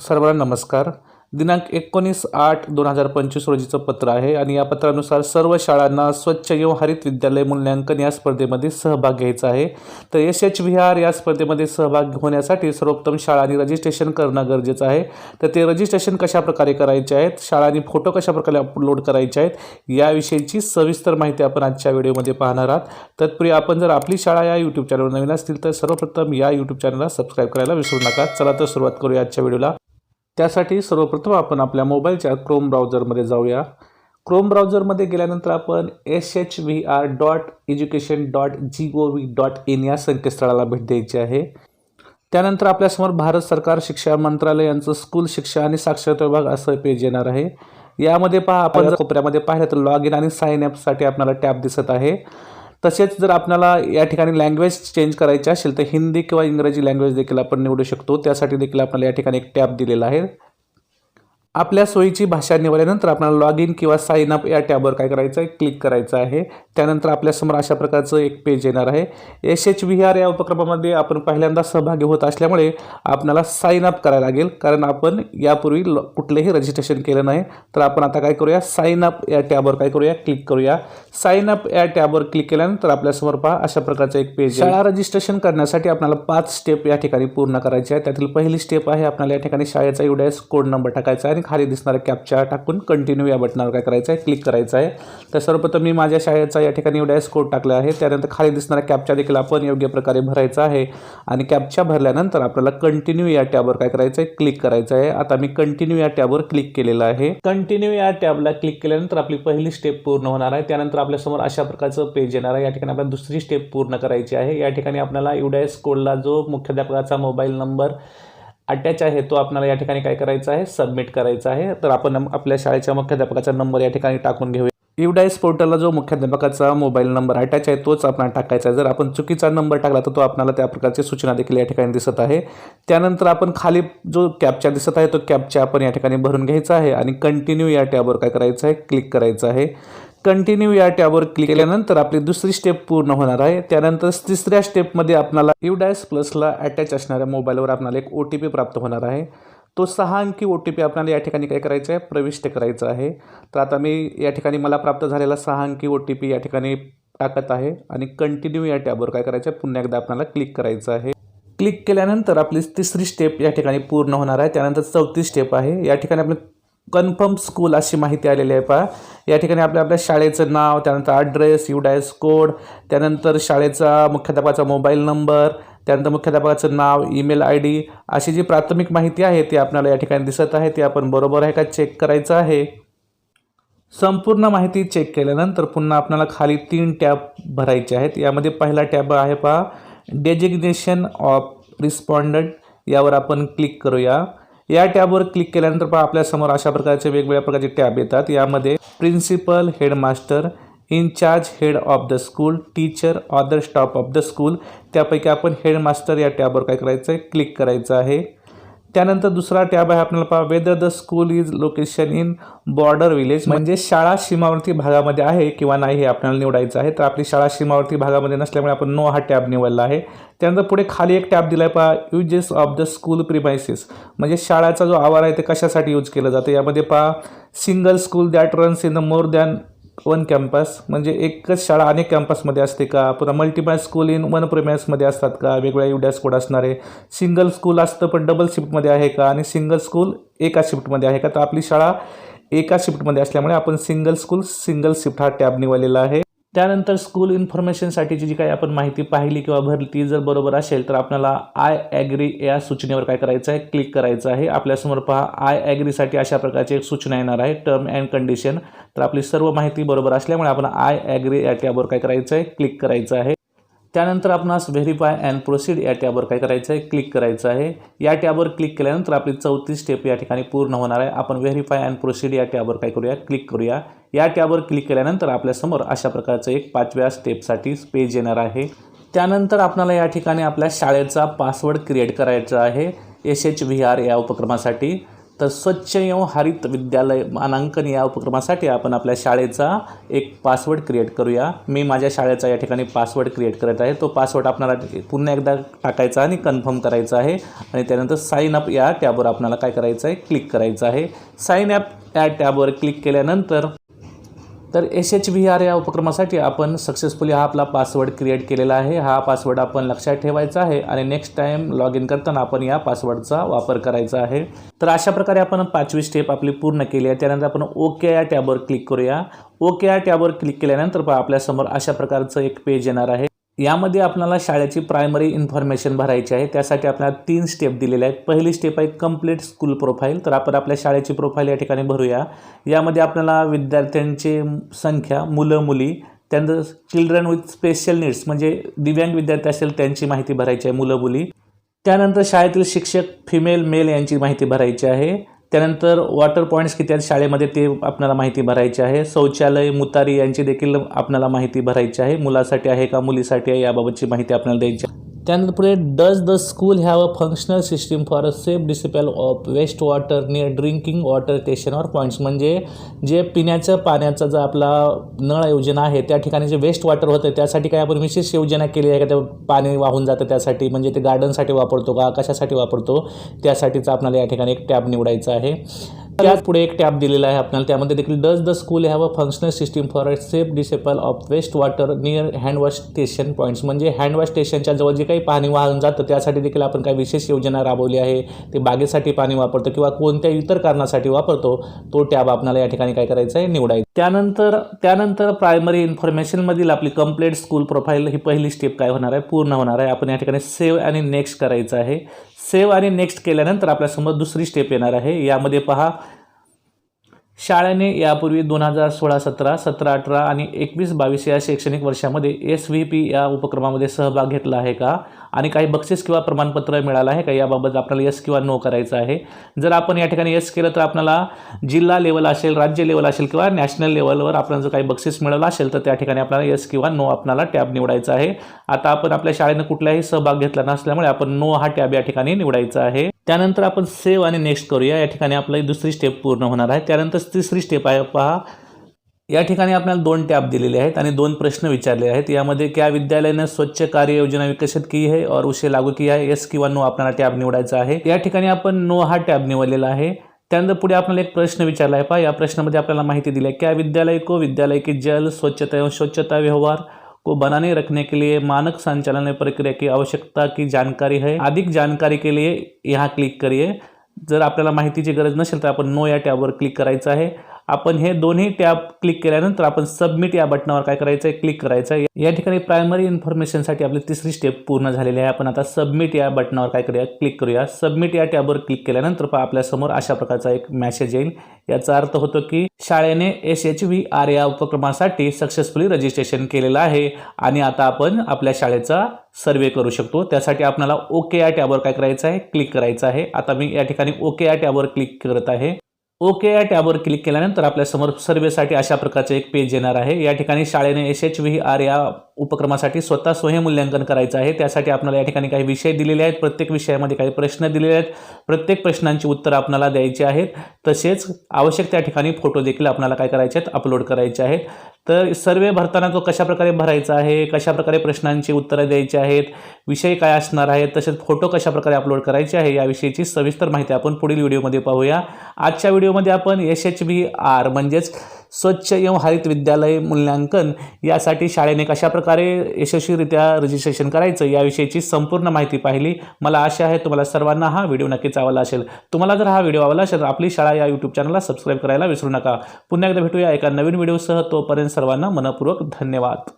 सर्वांना नमस्कार. दिनांक एकोणीस आठ दोन हजार पंचवीस रोजीचं पत्र आहे आणि या पत्रानुसार सर्व शाळांना स्वच्छ एवं हरित विद्यालय मूल्यांकन या स्पर्धेमध्ये सहभाग घ्यायचा आहे. तर एस एच व्ही आर या स्पर्धेमध्ये सहभाग होण्यासाठी सर्वोत्तम शाळांनी रजिस्ट्रेशन करणं गरजेचं आहे. तर ते रजिस्ट्रेशन कशाप्रकारे करायचे आहेत? शाळांनी फोटो कशाप्रकारे अपलोड करायचे आहेत? याविषयीची सविस्तर माहिती आपण आजच्या व्हिडिओमध्ये पाहणार आहात. तत्पूर्वी आपण जर आपली शाळा या यूट्यूब चॅनलवर नवीन असतील तर सर्वप्रथम या यूट्यूब चॅनलला सबस्क्राईब करायला विसरू नका. चला तर सुरुवात करूया आजच्या व्हिडिओला. त्यासाठी सर्वप्रथम आपण आपल्या मोबाईलच्या क्रोम ब्राउझरमध्ये जाऊया. क्रोम ब्राउझरमध्ये गेल्यानंतर आपण S H V R dot education dot G O V dot in या संकेतस्थळाला भेट द्यायची आहे. त्यानंतर आपल्यासमोर भारत सरकार शिक्षा मंत्रालय यांचं स्कूल शिक्षा आणि साक्षरता विभाग असं पेज येणार आहे. यामध्ये पहा आपण जर कोपऱ्यामध्ये पाहिलं तर लॉग इन आणि साईन ॲपसाठी आपल्याला टॅब दिसत आहे. तसेच जर आपल्याला या ठिकाणी लँग्वेज चेंज करायची असेल तर हिंदी किंवा इंग्रजी लँग्वेज देखील आपण निवडू शकतो. त्यासाठी देखील आपल्याला या ठिकाणी एक टॅब दिलेला आहे. आपल्या सोयीची भाषा निवडल्यानंतर आपल्याला लॉग इन किंवा साईन अप या टॅबवर काय करायचं आहे क्लिक करायचं आहे. त्यानंतर आपल्यासमोर अशा प्रकारचं एक पेज येणार आहे. एस एच व्ही आर या उपक्रमामध्ये आपण पहिल्यांदा सहभागी होत असल्यामुळे आपल्याला साईन अप करायला लागेल. कारण आपण यापूर्वी ल- कुठलेही रजिस्ट्रेशन केलं नाही. तर आपण आता काय करूया? साईन अप या टॅबवर काय करूया? क्लिक करूया. साईन अप या टॅबवर क्लिक केल्यानंतर आपल्यासमोर पहा अशा प्रकारचं एक पेज शाळा रजिस्ट्रेशन करण्यासाठी आपल्याला पाच स्टेप या ठिकाणी पूर्ण करायचे आहे त्यातील पहिली स्टेप आहे आपल्याला या ठिकाणी शाळेचा युडायस कोड नंबर टाकायचा आहे. आणि खाली दिसणारा कॅपच्या टाकून कंटिन्यू या बटनावर काय करायचं आहे क्लिक करायचं आहे तर सर्वप्रथम मी माझ्या शाळेचा या ठिकाणी युडायस कोड टाकला आहे. त्यानंतर खाली दिसणाऱ्या कॅपच्या देखील आपण योग्य प्रकारे भरायचा आहे. आणि कॅपच्या भरल्यानंतर आपल्याला कंटिन्यू या टॅबवर काय करायचं आहे क्लिक करायचं आहे आता मी कंटिन्यू या टॅबवर क्लिक केलेलं आहे. कंटिन्यू या टॅबला क्लिक केल्यानंतर आपली पहिली स्टेप पूर्ण होणार आहे. त्यानंतर आपल्यासमोर अशा प्रकारचं पेज येणार आहे. या ठिकाणी आपल्याला दुसरी स्टेप पूर्ण करायची आहे. या ठिकाणी आपल्याला युडायस कोडला जो मुख्याध्यापकाचा मोबाईल नंबर अटॅच आहे तो आपल्याला या ठिकाणी काय करायचा आहे? सबमिट करायचा आहे. तर आपण आपल्या शाळेच्या मुख्याध्यापकाचा नंबर या ठिकाणी टाकून घेऊया. युडाईस पोर्टलला जो मुख्याध्यापकाचा मोबाईल नंबर अटॅच आहे तोच आपल्याला टाकायचा आहे. जर आपण चुकीचा नंबर टाकला तर तो आपल्याला त्या प्रकारची सूचना देखील या ठिकाणी दिसत आहे. त्यानंतर आपण खाली जो कॅपचा दिसत आहे तो कॅपचा आपण या ठिकाणी भरून घ्यायचा आहे आणि कंटिन्यू या टॅबवर काय करायचं आहे? क्लिक करायचं आहे. कंटिन्यू या टॅबवर क्लिक केल्यानंतर आपली दुसरी स्टेप पूर्ण होणार आहे. त्यानंतर तिसऱ्या स्टेपमध्ये आपल्याला युडायस प्लसला अटॅच असणाऱ्या मोबाईलवर आपल्याला एक ओ टी पी प्राप्त होणार आहे. तो सहा अंकी ओ टी पी आपल्याला या ठिकाणी काय करायचं आहे? प्रविष्ट करायचं आहे. तर आता मी या ठिकाणी मला प्राप्त झालेला सहा अंकी ओ टी पी या ठिकाणी टाकत आहे आणि कंटिन्यू या टॅबवर काय करायचं आहे? पुन्हा एकदा आपल्याला क्लिक करायचं आहे. क्लिक केल्यानंतर आपली तिसरी स्टेप या ठिकाणी पूर्ण होणार आहे. त्यानंतर चौथी स्टेप आहे. या ठिकाणी आपलं कन्फर्म स्कूल अशी माहिती आलेली आहे पहा. या ठिकाणी आपल्या आपल्या शाळेचं नाव त्यानंतर ॲड्रेस युडायस कोड त्यानंतर शाळेचा मुख्याध्यापकाचा मोबाईल नंबर त्यानंतर मुख्याध्यापकाचं नाव ईमेल आय डी अशी जी प्राथमिक माहिती आहे ती आपल्याला या ठिकाणी दिसत आहे. ती आपण बरोबर आहे का चेक करायचं आहे? संपूर्ण माहिती चेक केल्यानंतर पुन्हा आपल्याला खाली तीन टॅब भरायचे आहेत. यामध्ये पहिला टॅब आहे पहा. डेजिग्नेशन ऑफ रिस्पॉन्डंट यावर आपण क्लिक करूया. या टॅबवर क्लिक केल्यानंतर पहा आपल्यासमोर अशा प्रकारचे वेगवेगळ्या प्रकारचे टॅब येतात. यामध्ये principal headmaster incharge head of the school teacher other staff of the school त्यापैकी आपण हेडमास्टर या टॅबवर काय करायचं आहे क्लिक करायचं आहे. त्यानंतर दुसरा टॅब आहे आपल्याला पहा. Whether the school is location in border village म्हणजे शाळा सीमावर्ती भागामध्ये आहे किंवा नाही हे आपल्याला निवडायचं आहे. तर आपली शाळा सीमावर्ती भागामध्ये नसल्यामुळे आपण नो हा टॅब निवडला आहे. त्यानंतर पुढे खाली एक टॅब दिला आहे पहा. Uses of the school premises म्हणजे शाळाचा जो आवार आहे ते कशासाठी यूज केलं जातं? यामध्ये पहा. Single school that runs in the more than one campus म्हणजे एकच शाळा अनेक कॅम्पसमध्ये असते का? पुन्हा मल्टिपल स्कूल इन वन प्रिमायसमध्ये असतात का? वेगवेगळ्या युडॅस कोड असणारे. सिंगल स्कूल असतं पण डबल शिफ्टमध्ये आहे का? आणि सिंगल स्कूल एका शिफ्टमध्ये आहे का? तर आपली शाळा एका शिफ्टमध्ये असल्यामुळे आपण सिंगल स्कूल सिंगल शिफ्ट हा टॅब निवडलेला आहे. त्यानंतर स्कूल इन्फॉर्मेशनसाठीची जी काही आपण माहिती पाहिली किंवा भरली ती जर बरोबर असेल तर आपल्याला आय ॲग्री या सूचनेवर काय करायचं आहे? क्लिक करायचं आहे. आपल्यासमोर पहा आय ॲग्रीसाठी अशा प्रकारची एक सूचना येणार आहे टर्म अँड कंडिशन तर आपली सर्व माहिती बरोबर असल्यामुळे आपण आय ॲग्री या टॅबवर काय करायचं आहे? क्लिक करायचं आहे. त्यानंतर आपणास व्हेरीफाय अँड प्रोसीड या टॅबवर काय करायचं आहे क्लिक करायचं आहे. या टॅबवर क्लिक केल्यानंतर आपली चौथी स्टेप या ठिकाणी पूर्ण होणार आहे. आपण व्हेरीफाय अँड प्रोसीड या टॅबवर काय करूया? क्लिक करूया. या टॅबवर क्लिक केल्यानंतर आपल्यासमोर अशा प्रकारचं एक पाचव्या स्टेपसाठी पेज येणार आहे. त्यानंतर आपणाला या ठिकाणी आपल्या शाळेचा पासवर्ड क्रिएट करायचा आहे. एस एच व्ही आर या उपक्रमासाठी. तर स्वच्छ एवं हरित विद्यालय मानांकन या उपक्रमासाठी आपण आपल्या शाळेचा एक पासवर्ड क्रिएट करूया. मी माझ्या शाळेचा या ठिकाणी पासवर्ड क्रिएट करत आहे. तो पासवर्ड आपल्याला पुन्हा एकदा टाकायचा आणि कन्फर्म करायचा आहे. आणि त्यानंतर साईन अप या टॅबवर आपणाला काय करायचं आहे? क्लिक करायचं आहे. साईन अप या टॅबवर क्लिक केल्यानंतर तर एस एच व्ही आर या उपक्रमासाठी आपण सक्सेसफुली हा आपला पासवर्ड क्रिएट केलेला आहे. हा पासवर्ड आपण लक्षात ठेवायचा आहे आणि नेक्स्ट टाईम लॉग इन करताना आपण या पासवर्डचा वापर करायचा आहे. तर अशा प्रकारे आपण पाचवी स्टेप आपली पूर्ण केली आहे. त्यानंतर आपण ओके या टॅबवर क्लिक करूया. ओके या टॅबवर क्लिक केल्यानंतर पहा आपल्यासमोर अशा प्रकारचं एक पेज येणार आहे. यामध्ये आपल्याला शाळेची प्रायमरी इन्फॉर्मेशन भरायची आहे. त्यासाठी आपल्याला तीन स्टेप दिलेले आहेत. पहिली स्टेप आहे कंप्लीट स्कूल प्रोफाईल तर आपण आपल्या शाळेची प्रोफाईल या ठिकाणी भरूया. यामध्ये आपल्याला विद्यार्थ्यांची संख्या मुलं मुली त्यानंतर चिल्ड्रन विथ स्पेशल नीड्स म्हणजे दिव्यांग विद्यार्थी असेल त्यांची माहिती भरायची आहे मुलं मुली. त्यानंतर शाळेतील शिक्षक फिमेल मेल यांची माहिती भरायची आहे. त्यानंतर वॉटर पॉईंट्स किती आहेत शाळेमध्ये ते आपल्याला माहिती भरायची आहे. शौचालय मुतारी यांची देखील आपल्याला माहिती भरायची आहे. मुलासाठी आहे का मुलीसाठी आहे याबाबतची माहिती आपल्याला द्यायची आहे. त्यानंतर पुढे does the school have a functional system for a safe disposal of waste water near drinking water station or points म्हणजे जे पिण्याचं पाण्याचा जो आपला नळ योजना आहे त्या ठिकाणी जे वेस्ट वॉटर होतं त्यासाठी काय आपण विशेष योजना केली आहे का? ते पाणी वाहून जातं त्यासाठी म्हणजे ते गार्डनसाठी वापरतो का कशासाठी वापरतो? त्यासाठीचा आपल्याला या ठिकाणी एक टॅब निवडायचा आहे. त्याच पुढे एक टॅब दिलेला आहे आपल्याला. त्यामध्ये देखील does the school have a functional system for a safe disposal of waste water near handwash station points म्हणजे हँडवॉश स्टेशनच्या जवळ जे काही पाणी वाहून जातं त्यासाठी देखील आपण काही विशेष योजना राबवली आहे. ते बागेसाठी पाणी वापरतो किंवा कोणत्या इतर कारणासाठी वापरतो. तो टॅब आपल्याला या ठिकाणी काय करायचं आहे? निवडायचं. त्यानंतर त्यानंतर प्रायमरी इन्फॉर्मेशनमधील आपली कंप्लीट स्कूल प्रोफाईल ही पहिली स्टेप काय होणार आहे? पूर्ण होणार आहे. आपण या ठिकाणी सेव्ह आणि नेक्स्ट करायचं आहे. सेव्ह आणि नेक्स्ट केल्यानंतर आपल्यासमोर दुसरी स्टेप येणार आहे. यामध्ये पहा शाळेने यापूर्वी दोन हजार सोळा सतरा सतरा अठरा आणि एकवीस बावीस या शैक्षणिक वर्षामध्ये एस व्ही पी या उपक्रमामध्ये सहभाग घेतला आहे का? आणि काही बक्षीस किंवा प्रमाणपत्र मिळालं आहे का? याबाबत आपल्याला यस किंवा नो करायचं आहे. जर आपण या ठिकाणी यस केलं तर आपल्याला जिल्हा लेवल असेल राज्य लेवल असेल किंवा नॅशनल लेवलवर आपल्याला जर काही बक्षीस मिळवलं असेल तर त्या ठिकाणी आपल्याला यस किंवा नो आपल्याला टॅब निवडायचा आहे. आता आपण आपल्या शाळेनं कुठलाही सहभाग घेतला नसल्यामुळे आपण नो हा टॅब या ठिकाणी निवडायचा आहे. त्यानंतर आपण सेव्ह आणि नेक्स्ट करूया. या ठिकाणी आपली दुसरी स्टेप पूर्ण होणार आहे. त्यानंतर तिसरी स्टेप आहे पहा. या ठिकाणी आपल्याला दोन टॅब दिलेले आहेत आणि दोन प्रश्न विचारले आहेत. यामध्ये क्या विद्यालय ने स्वच्छ कार्य योजना विकसित की है और उसे लागू की आहे येस किंवा नो आपल्याला टॅब निवडायचा आहे. या ठिकाणी आपण नो हा टॅब निवडलेला आहे. त्यानंतर पुढे आपल्याला एक प्रश्न विचारला आहे पहा. या प्रश्नामध्ये आपल्याला माहिती दिली आहे. क्या विद्यालय को विद्यालय की जल स्वच्छता एवं स्वच्छता व्यवहार? को बनाने रखने के लिए मानक संचालन प्रक्रिया की आवश्यकता की जानकारी है। अधिक जानकारी के लिए यहाँ क्लिक करिए। जर आपल्याला माहितीची गरज नसेल तर आपण नो या टॅबवर क्लिक करायचं आहे। आपण हे दोन्ही टॅब क्लिक केल्यानंतर आपण सबमिट या बटनावर काय करायचं आहे? क्लिक करायचं आहे. या ठिकाणी प्रायमरी इन्फॉर्मेशनसाठी आपली तिसरी स्टेप पूर्ण झालेली आहे. आपण आता सबमिट या बटनावर काय करूया? क्लिक करूया. सबमिट या टॅबवर क्लिक केल्यानंतर पहा आपल्यासमोर अशा प्रकारचा एक मेसेज येईल. याचा अर्थ होतो की शाळेने एस एच व्ही आर या उपक्रमासाठी सक्सेसफुली रजिस्ट्रेशन केलेलं आहे. आणि आता आपण आपल्या शाळेचा सर्वे करू शकतो. त्यासाठी आपल्याला ओके या टॅबवर काय करायचं आहे? क्लिक करायचं आहे. आता मी या ठिकाणी ओके या टॅबवर क्लिक करत आहे. ओके या टॅबवर क्लिक केल्यानंतर आपल्यासमोर सर्वेसाठी अशा प्रकारचे एक पेज येणार आहे. या ठिकाणी शाळेने एस एच व्ही आर या उपक्रमासाठी स्वतः स्वयंमूल्यांकन करायचं आहे. त्यासाठी आपल्याला या ठिकाणी काही विषय दिलेले आहेत. प्रत्येक विषयामध्ये काही प्रश्न दिलेले आहेत. प्रत्येक प्रश्नांची उत्तरं आपल्याला द्यायची आहेत. तसेच आवश्यक त्या ठिकाणी फोटो देखील आपल्याला काय करायचे आहेत? अपलोड करायचे आहेत. तर सर्वे भरताना तो कशाप्रकारे भरायचा आहे? कशाप्रकारे प्रश्नांची उत्तरं द्यायची आहेत? विषय काय असणार आहेत? तसेच फोटो कशाप्रकारे अपलोड करायचे आहे? याविषयीची सविस्तर माहिती आपण पुढील व्हिडिओमध्ये पाहूया. आजच्या व्हिडिओमध्ये आपण एस एच बी आर म्हणजेच स्वच्छ एवं हरित विद्यालय मूल्यांकन यासाठी शाळेने कशाप्रकारे यशस्वीरित्या रजिस्ट्रेशन करायचं याविषयीची संपूर्ण माहिती पाहिली. मला आशा आहे तुम्हाला सर्वांना हा व्हिडिओ नक्कीच आवडला असेल. तुम्हाला जर हा व्हिडिओ आवडला असेल तर आपली शाळा या यूट्यूब चॅनलला सबस्क्राईब करायला विसरू नका. पुन्हा एकदा भेटूया एका नवीन व्हिडिओसह. तोपर्यंत सर्वांना मनपूर्वक धन्यवाद.